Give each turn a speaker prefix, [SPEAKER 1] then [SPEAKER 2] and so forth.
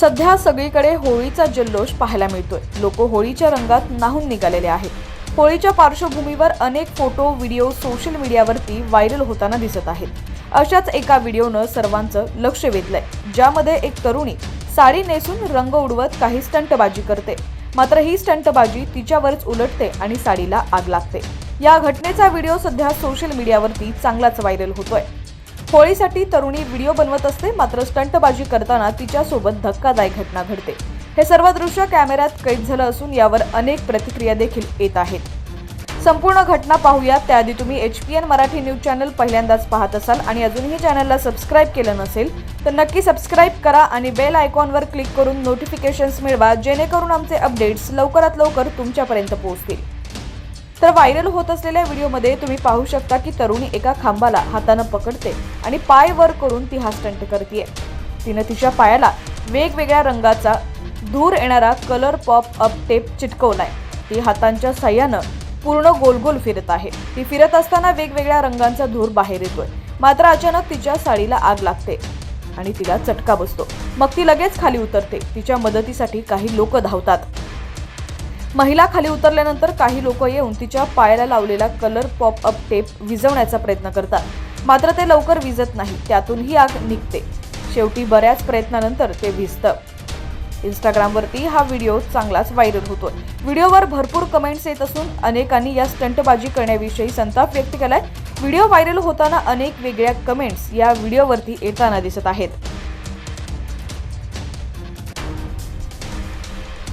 [SPEAKER 1] सध्या सगळीकडे होळीचा जल्लोष पाहायला मिळतोय. लोक होळीच्या रंगात नाहून निघालेले आहेत. होळीच्या पार्श्वभूमीवर अनेक फोटो व्हिडिओ सोशल मीडियावरती व्हायरल होताना दिसत आहेत. अशाच एका व्हिडिओनं सर्वांचं लक्ष वेधलंय ज्यामध्ये एक तरुणी साडी नेसून रंग उडवत काही स्टंटबाजी करते. मात्र ही स्टंटबाजी तिच्यावरच उलटते आणि साडीला आग लागते. या घटनेचा व्हिडिओ सध्या सोशल मीडियावरती चांगलाच व्हायरल होतोय. होळीसाठी तरुणी व्हिडिओ बनवत असते मात्र स्टंटबाजी करताना तिच्यासोबत धक्कादायक घटना घडते. हे सर्व दृश्य कॅमेऱ्यात कैद झालं असून यावर अनेक प्रतिक्रिया देखील येत आहेत. संपूर्ण घटना पाहूया त्याआधी तुम्ही H P N Marathi news channel पहिल्यांदाच पाहत असाल आणि अजूनही चॅनलला सबस्क्राईब केलं नसेल तर नक्की सबस्क्राईब करा आणि बेल आयकॉनवर क्लिक करून नोटिफिकेशन्स मिळवा जेणेकरून आमचे अपडेट्स लवकरात लवकर तुमच्यापर्यंत पोहोचतील. तर व्हायरल होत असलेल्या व्हिडिओमध्ये तुम्ही पाहू शकता की तरुणी एका खांबाला हातानं पकडते आणि पाय वर करून ती हा स्टंट करते तिनं तिच्या पायाला वेगवेगळ्या रंगाचा धूर येणारा कलर पॉप अप टेप चिटकवलाय. ती हातांच्या सहाय्यानं पूर्ण गोल गोल फिरत आहे. ती फिरत असताना वेगवेगळ्या रंगांचा धूर बाहेर येतोय. मात्र अचानक तिच्या साडीला आग लागते आणि तिला चटका बसतो. मग ती लगेच खाली उतरते. तिच्या मदतीसाठी काही लोक धावतात. महिला खाली उतरल्यानंतर काही लोक येऊन तिच्या पायाला लावलेला कलर पॉप अप टेप विझवण्याचा प्रयत्न करतात. मात्र ते लवकर विझत नाही त्यातून ही आग निघते. शेवटी बऱ्याच प्रयत्नानंतर ते विजतं. इंस्टाग्रामवरती हा व्हिडिओ चांगलाच व्हायरल होतो व्हिडिओवर भरपूर कमेंट्स येत असून अनेकांनी या स्टंटबाजी करण्याविषयी संताप व्यक्त केलाय. व्हिडिओ व्हायरल होताना अनेक वेगळ्या कमेंट्स या व्हिडिओवरती येताना दिसत आहेत.